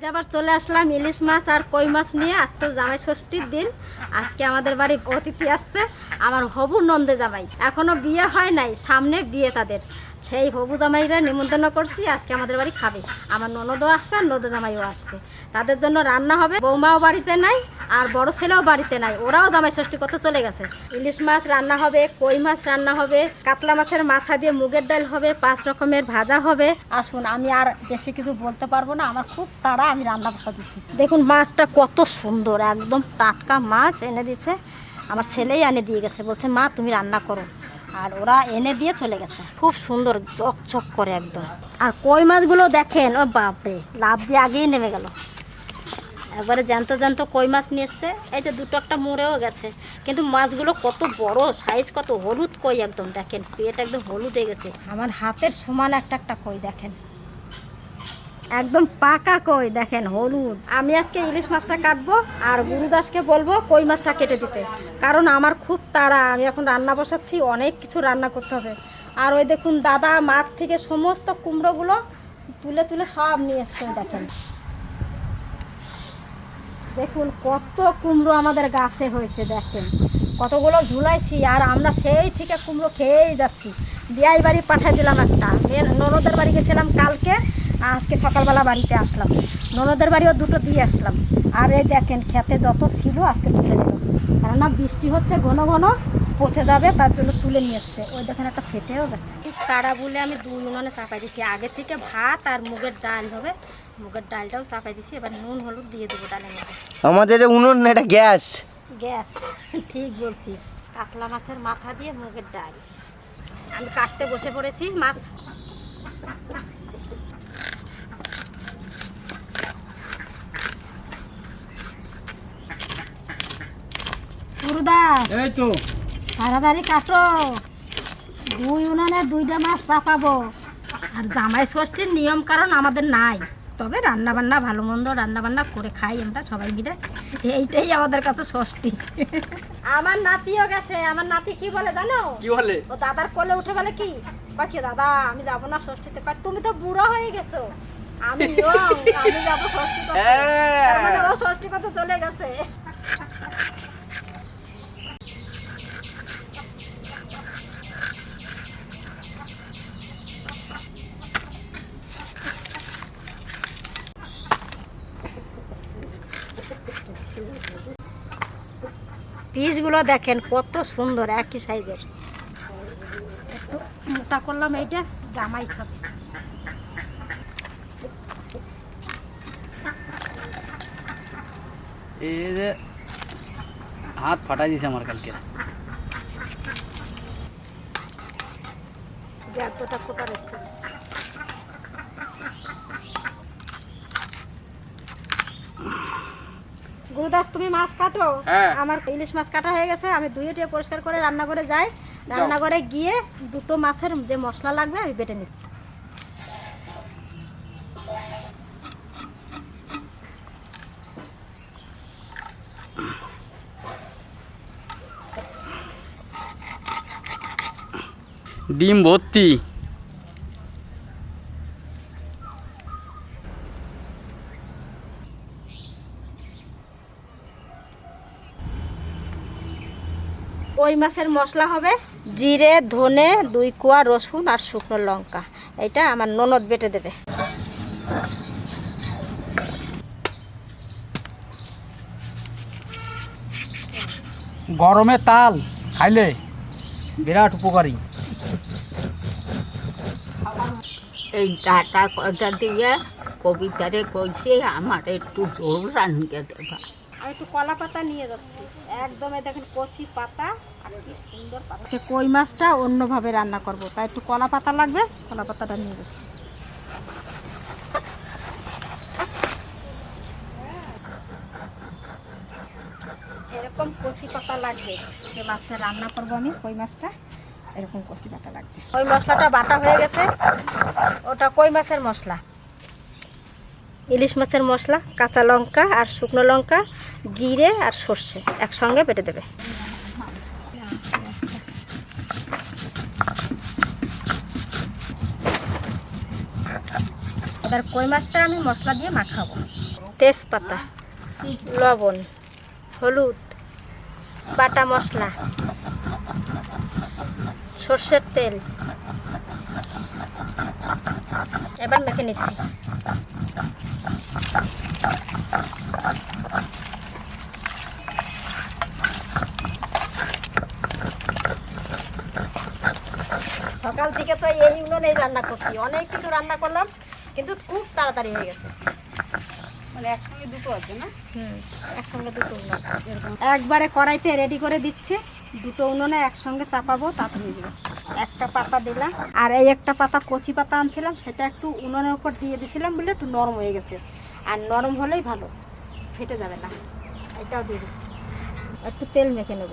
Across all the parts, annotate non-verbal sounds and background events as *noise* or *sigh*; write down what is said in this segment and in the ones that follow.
আজ আবার চলে আসলাম ইলিশ মাছ আর কই মাছ নিয়ে। আজ তো জামাই ষষ্ঠীর দিন। আজকে আমাদের বাড়ি অতিথি আসছে, আমার হবু নন্দে জামাই। এখনও বিয়ে হয় নাই, সামনে বিয়ে তাদের। সেই হবু জামাইরা নিমন্ত্রণ করছি, আজকে আমাদের বাড়ি খাবে। আমার ননদও আসবে আর নদ জামাইও আসবে। তাদের জন্য রান্না হবে। বৌমাও বাড়িতে নাই আর বড় ছেলেও বাড়িতে নাই। ওরাও জামাই ষষ্ঠী করতে চলে গেছে। ইলিশ মাছ রান্না হবে, কই মাছ রান্না হবে, কাতলা মাছের মাথা দিয়ে মুগের ডাল হবে, পাঁচ রকমের ভাজা হবে। আসুন, আমি আর বেশি কিছু বলতে পারব না। আমার খুব তাড়া, আমি রান্না বসা দিচ্ছি। দেখুন, মাছটা কত সুন্দর, একদম টাটকা মাছ এনে দিচ্ছে আমার ছেলেই এনে দিয়ে গেছে। বলছে, মা, তুমি রান্না করো। আর ওরা এনে দিয়ে চলে গেছে। খুব সুন্দর চকচক করে একদম। আর কই মাছগুলো দেখেন? ও বাপরে। লাভ দিয়ে আগেই নেমে গেল। একবারে জ্যান্ত জ্যান্ত কই মাছ নিয়ে এসছে। এই যে দুটো একটা মরেও গেছে। কিন্তু মাছগুলো কত বড় সাইজ কত হলুদ কই একদম। দেখেন পেট একদম হলুদ হয়ে গেছে। আমার হাতের সমান একটা একটা কই দেখেন। একদম পাকা কই, দেখেন, হলুদ। আমি আজকে ইলিশ মাছটা কাটবো আর গুরুদাসকে বলব কই মাছটা কেটে দিতে। কারণ আমার খুব তাড়া, আমি এখন রান্না বসাচ্ছি, অনেক কিছু রান্না করতে হবে। আর ওই দেখুন দাদা মাঠ থেকে সমস্ত কুমড়োগুলো তুলে তুলে সব নিয়ে এসছে দেখেন। দেখুন কত কুমড়ো আমাদের গাছে হয়েছে, দেখেন। কতগুলো ঝুলাইছি আর আমরা সেই থেকে কুমড়ো খেয়েই যাচ্ছি। বিয়াই বাড়ি পাঠিয়ে দিলাম একটা। ননদের বাড়ি গেছিলাম কালকে। আজকে সকালবেলা বাড়িতে আসলাম। ননদের বাড়িও দুটো দিয়ে আসলাম। আর এই দেখেন খেতে যত ছিল আজকে তুলে দিল কেননা বৃষ্টি হচ্ছে ঘন ঘন পচে যাবে তার জন্য তুলে নিয়ে এসছে। ওই দেখেন একটা ফেটেও গেছে। তারা বলে আমি দুই উনুনে চাপাই দিচ্ছি আগে থেকে ভাত আর মুগের ডাল হবে। মুগের ডালটাও চাপাই দিছি। এবার নুন হলুদ দিয়ে দেবো ডালের মধ্যে। আমাদের উনুন না এটা গ্যাস। গ্যাস ঠিক বলছিস। কাতলা মাছের মাথা দিয়ে মুগের ডাল। আমি কাটতে বসে পড়েছি মাছ। এই তো। তাড়াতাড়ি কাটো। দুই উনানে দুইটা মাছ চাপাবো। আর জামাই ষষ্ঠীর নিয়ম কারণ আমাদের নাই। তবে রান্না বান্না ভালো মন্দ রান্না বান্না করে খাই আমরা সবাই মিলে। এইটাই আমাদের কাছে ষষ্ঠী। আমার নাতিও গেছে। আমার নাতি কি বলে জানো? কি বলে? ও দাদার কোলে উঠে বলে কি? কাকি দাদা আমি যাব না ষষ্ঠীতে। কয়, তুমি তো বুড়ো হয়ে গেছো। আমি আমি যাব ষষ্ঠী হ্যাঁ। মানে ও ষষ্ঠী করতে চলে গেছে। পিসগুলো দেখেন কত সুন্দর একই সাইজের। একটু মোটা করলাম এইটা জামাই খাবে। এই যে হাত ফাটাই দিছে আমার কালকে। এতটা কোটা রেখে গুরুদাস তুমি মাছ কাটো? হ্যাঁ। আমার ইলিশ মাছ কাটা হয়ে গেছে আমি ধুয়ে টুয়ে পরিষ্কার করে রান্নাঘরে যাই। রান্নাঘরে গিয়ে দুটো মাছের যে মশলা লাগবে আমি বেটে নিচ্ছি। ডিম ভর্তি। মাছের মশলা হবে? জিরে ধনে দুই কোয়া রসুন আর শুকনো লঙ্কা। এটা আমার ননদ বেটে দেবে। গরমে তাল খাইলে বিরাট উপকারী। এই ডাটা কটা দিয়ে কবিতারে কইছে আমার একটু জোর রান্নিয়ে দেবা। আর একটু কলা পাতা নিয়ে যাচ্ছি। একদম দেখেন কচি পাতা কই মাছটা অন্যভাবে রান্না করব। তাই একটু কলা পাতা লাগবে, কলা পাতাটা নিয়ে যাচ্ছি। এরকম কচি পাতা লাগবে। যে মাছটা রান্না করব আমি, কই মাছটা, এরকম কচি পাতা লাগবে। ওই মশলাটা বাটা হয়ে গেছে। ওটা কই মাছের মশলা? ইলিশ মাছের মশলা, কাঁচা লঙ্কা আর শুকনো লঙ্কা, জিরে আর সর্ষে একসঙ্গে বেটে দেবে। এবার কই মাছটা আমি মশলা দিয়ে মাখাবো? তেজপাতা, লবণ, হলুদ, বাটা মশলা, সর্ষের তেল। এবার মেখে নিচ্ছি। সকাল থেকে তো এই উনুনেই রান্না করছি। অনেক কিছু রান্না করলাম। কিন্তু খুব তাড়াতাড়ি হয়ে গেছে। মানে একসঙ্গে দুটো আছে না? হুম একসঙ্গে দুটো এরকম। একবারে কড়াইতে রেডি করে দিচ্ছি। দুটো উনুনে একসঙ্গে চাপাবো তাতে হয়ে যাবে। একটা পাতা দিলাম। আর এই একটা পাতা কচি পাতা আনছিলাম সেটা একটু উনুনের উপর দিয়ে দিছিলাম বলে একটু নরম হয়ে গেছে। আর নরম হলেই ভালো ফেটে যাবে না। এটাও দিয়ে দিচ্ছি। একটু তেল মেখে নেব।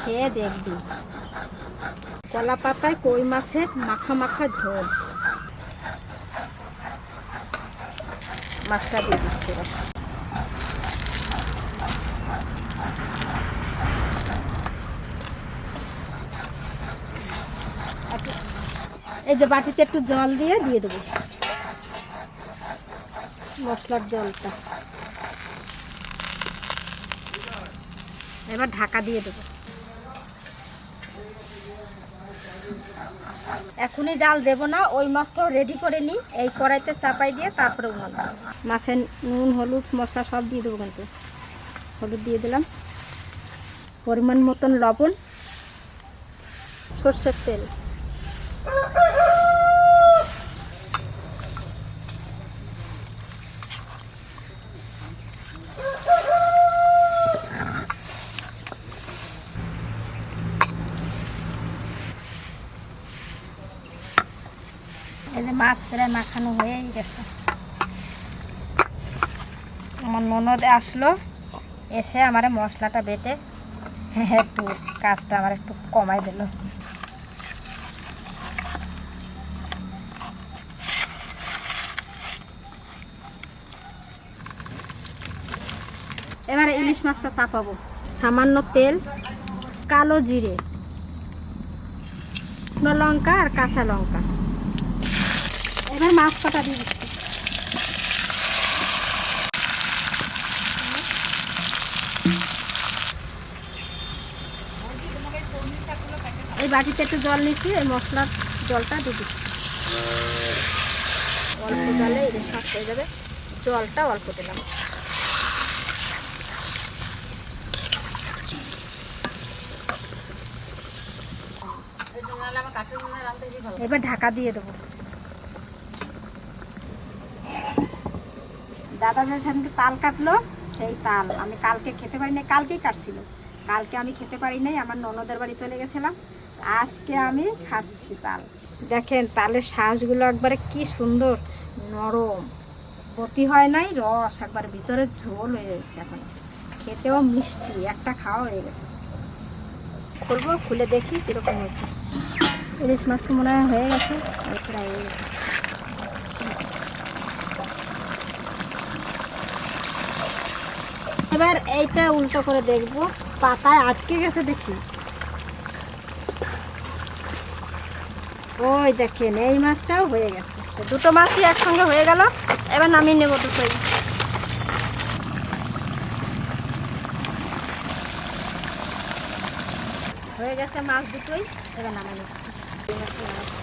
খেয়ে দেখবি। কলা পাতায় কই মাছের মাখা মাখা ঝোল। মাছটা দিয়ে দিচ্ছি এই যে বাটিতে একটু জল দিয়ে দিয়ে দেবো। মশলার জলটা। এবার ঢাকা দিয়ে দেবো। এখনই জাল দেব না, ওই মাছটাও রেডি করে নিই। এই কড়াইতে চাপাই দিয়ে তারপরে উনান দেবো। মাছে নুন, হলুদ, মশলা সব দিয়ে দেবো কিন্তু। হলুদ দিয়ে দিলাম। পরিমাণ মতন লবণ, সর্ষের তেল। মাছ প্রায় মাখানো হয়েই গেছে। আমার ননদ আসলো, এসে আমার মশলাটা বেটে একটু কাজটা আমার একটু কমাই দিল। এবারে ইলিশ মাছটা চাপাবো। সামান্য তেল, কালো জিরে, শুকনো লঙ্কা আর কাঁচা লঙ্কা। এবার মাছ কাটা দিয়ে দিচ্ছি। এই বাটিতে একটু জল নিচ্ছি, এই মশলার জলটা দিয়ে দিচ্ছি। অল্প জলে ইলিশ মাছ হয়ে যাবে। জলটা অল্প দিলাম। এবার ঢাকা দিয়ে দেবো। দাদা যে সেদিনকে তাল কাটলো, সেই তাল। আমি কালকে খেতে পারি নাই, কালকেই কাটছিল। কালকে আমি খেতে পারি নাই, আমার ননদের বাড়ি চলে গেছিলাম। আজকে আমি খাচ্ছি তাল। দেখেন, তালের শ্বাসগুলো একবারে কি সুন্দর, নরম। ক্ষতি হয় নাই, রস একবারে ভিতরে ঝোল হয়ে গেছে এখন। খেতেও মিষ্টি, একটা খাওয়া হয়ে গেছে। খুলবো, খুলে দেখি কীরকম হয়েছে। ইলিশ মাছ তো মনে হয় হয়ে গেছে প্রায় হয়ে গেছে। এবার এইটা উল্টো করে দেখব। পাতায় আটকে গেছে দেখি। ওই দেখেন, এই মাছটাও হয়ে গেছে। দুটো মাছই একসঙ্গে হয়ে গেল, এবার নামিয়ে নেব দুটোই। হয়ে গেছে মাছ দুটোই, এবার নামিয়ে নিচ্ছি।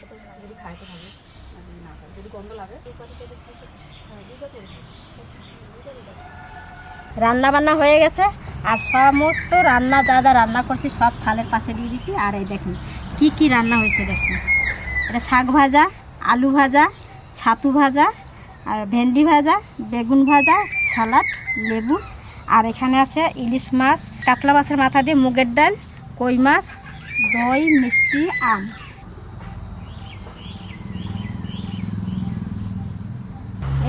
এই মাছটা নামাচ্ছি। রান্না বান্না হয়ে গেছে, আর সমস্ত রান্না, যা যা রান্না করছি, সব থালের পাশে দিয়ে দিচ্ছি। আর এই দেখুন, কি কি রান্না হয়েছে দেখুন। এটা শাক ভাজা, আলু ভাজা, ছাতু ভাজা, আর ভেন্ডি ভাজা, বেগুন ভাজা সালাড লেবু। আর এখানে আছে ইলিশ মাছ, কাতলা মাছের মাথা দিয়ে মুগের ডাল, কই মাছ, দই, মিষ্টি, আম।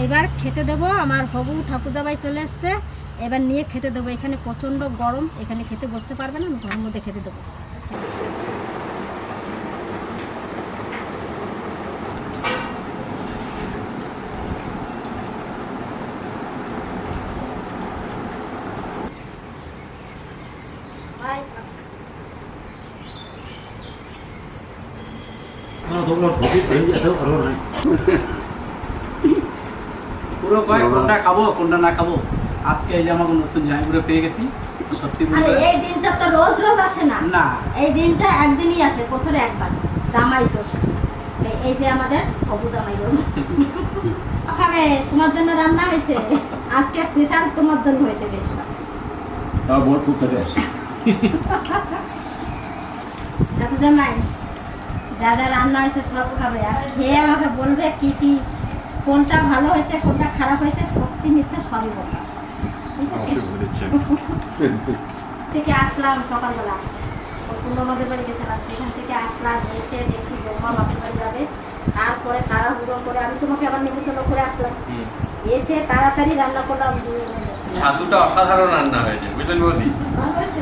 এবার খেতে দেবো, আমার হবু ঠাকুরদাবাই চলে এসছে। এবার নিয়ে খেতে দেবো, এখানে প্রচণ্ড গরম, এখানে খেতে বসতে পারবে না, আমি ঘরের মধ্যে খেতে দেবো। পুরো কয় কোনটা খাব কোনটা না খাব? আজকে এই যে আমাকে নতুন জামাইপুরে পেয়ে গেছি সত্যি বলতে এই দিনটা তো রোজ রোজ আসে না। না। এই দিনটা একদিনই আসে বছরে একবার। জামাই ষষ্ঠী। এই- এই যে আমাদের অবু জামাই রোজ। খাবে তোমার জন্য রান্না হয়েছে। আজকে স্পেশাল তোমার জন্য হয়েছে আসি। দাদু জামাই যা যা রান্না হয়েছে সব খাবে। আর খেয়ে আমাকে বলবে কি কি কোনটা ভালো হয়েছে কোনটা খারাপ হয়েছে সত্যি মিথ্যে সবই *laughs* থেকে আসলাম সকালবেলা। পূর্ণ নদের বাড়ি গেছিলাম সেখান থেকে আসলাম এসে দেখছি বৌমা বাপের বাড়ি যাবে। তারপরে তাড়াহুড়ো করে আমি তোমাকে আবার নিমন্ত্রণ করে আসলাম। এসে তাড়াতাড়ি রান্না করলাম ছাতুটা অসাধারণ রান্না হয়েছে বুঝলেন বৌদি ভালো হয়েছে?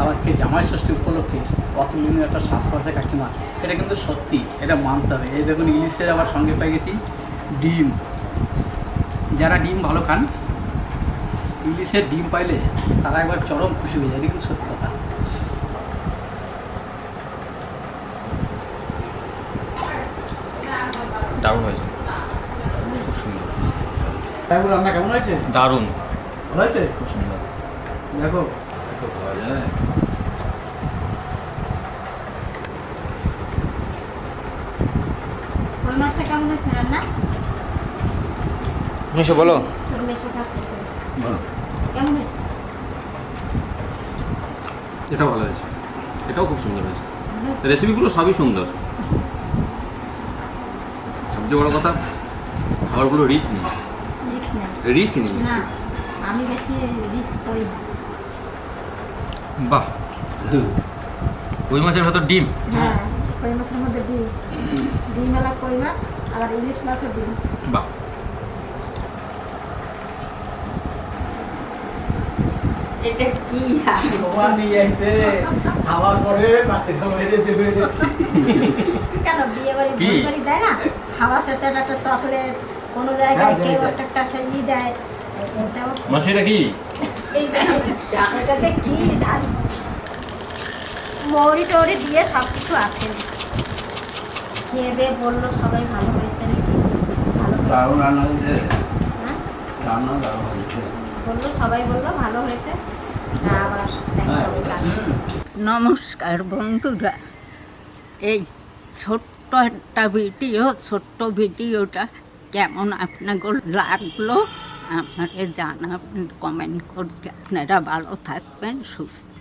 আজকে জামাই ষষ্ঠী উপলক্ষে কত দিন একটা স্বাদ করছে কাকিমা এটা কিন্তু সত্যি এটা মানতে হবে। এই দেখুন ইলিশের আবার সঙ্গে পেয়ে গেছি ডিম। যারা ডিম ভালো খান ইলিশের ডিম পাইলে তারা একবার চরম খুশি হয়ে যায়। এটা কিন্তু সত্যি কথা। দারুণ হয়েছে। খুব সুন্দর। রান্না কেমন হয়েছে? দারুণ। হয়েছে? খুব সুন্দর। দেখো এত খাওয়া যায় ওই মাছটা কেমন হয়েছে রান্না? মিশো বলো। মেশো খাচ্ছে কেমন হয়েছে? এটা ভালো হয়েছে। এটাও খুব সুন্দর হয়েছে। রেসিপিগুলো সবই সুন্দর। সবচেয়ে বড় কথা খাবারগুলো রিচ নেই। রিচ নেই। না আমি বেশি রিক্স করি না। বাহ। কই মাছের ভেতর ডিম? হ্যাঁ কই মাছের মধ্যে ডিম। ডিমওয়ালা কই মাছ আবার ইলিশ মাছও ডিম। বাহ। এটা কি তোমার নিয়ে আসছে খাওয়ার পরে পাতে মেরে দেবে। কেন বিয়ে বাড়ি? বিয়ে বাড়ি দেয় না? খাওয়া শেষে একটা চকলেট কোনো জায়গায় হ্যাঁ, কেউ একটা ই দেয়। এটাও মাসি কি? এটাতে কি মৌরি টৌরি দিয়ে সব কিছু আছে। খেয়ে দিয়ে বলল সবাই ভালো হয়েছে নাকি? ভালো হয়েছে? রান্না হয়েছে। হ্যাঁ? বলল সবাই বলল ভালো হয়েছে। আবার দেখা হবে কালকে। নমস্কার বন্ধুরা। এই ছোট্ট একটা ভিডিও ছোট্ট ভিডিওটা কেমন আপনাকে লাগল? আপনারা জানাবেন কমেন্ট করতে আপনারা ভালো থাকবেন সুস্থ